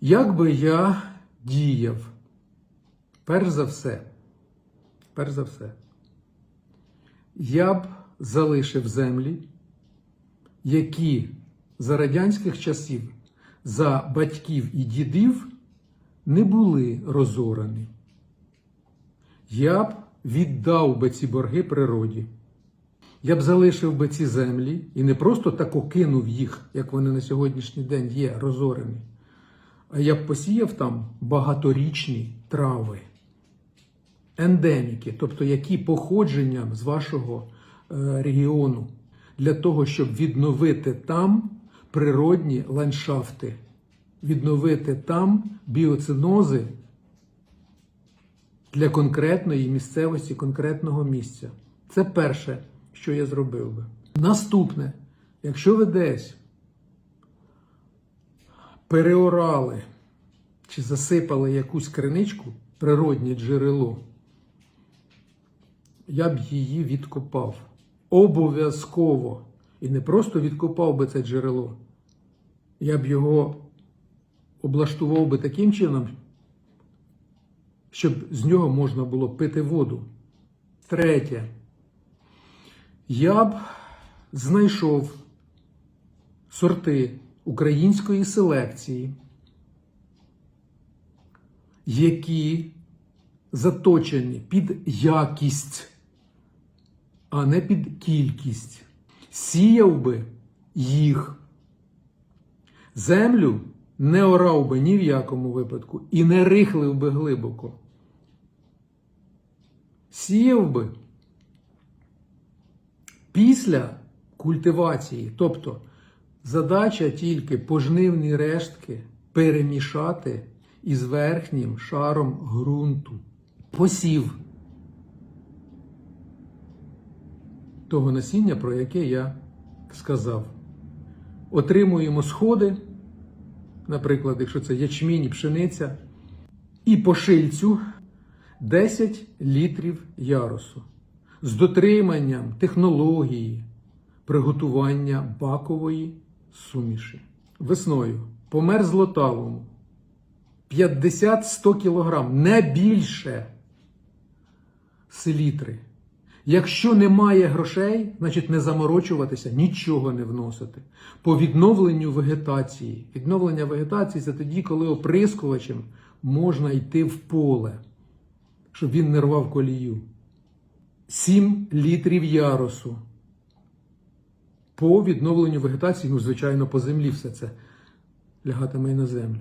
Як би я діяв? Перш за все, перш за все, я б залишив землі, які за радянських часів, за батьків і дідів не були розорані. Я б віддав би ці борги природі. Я б залишив би ці землі і не просто тако кинув їх, як вони на сьогоднішній день є розорені, я б посіяв там багаторічні трави, ендеміки, тобто які походженням з вашого е, регіону, для того, щоб відновити там природні ландшафти, відновити там біоцинози для конкретної місцевості, конкретного місця. Це перше, що я зробив би. Наступне, якщо ви десь переорали чи засипали якусь криничку, природнє джерело, я б її відкопав. Обов'язково. І не просто відкопав би це джерело. Я б його облаштував би таким чином, щоб з нього можна було пити воду. Третє. Я б знайшов сорти української селекції, які заточені під якість, а не під кількість. Сіяв би їх. Землю не орав би ні в якому випадку і не рихлив би глибоко. Сіяв би після культивації, тобто задача тільки пожнивні рештки перемішати із верхнім шаром ґрунту. Посів того насіння, про яке я сказав. Отримуємо сходи, наприклад, якщо це ячмінь і пшениця, і по шильцю 10 літрів ярусу з дотриманням технології приготування бакової суміші. Весною по мерзлоталому 50-100 кг, не більше селітри. Якщо немає грошей, значить не заморочуватися, нічого не вносити. По відновленню вегетації. Відновлення вегетації це тоді, коли оприскувачем можна йти в поле, щоб він не рвав колію. 7 літрів ярусу. По відновленню вегетації, ну, звичайно, по землі все це лягатиме і на землю.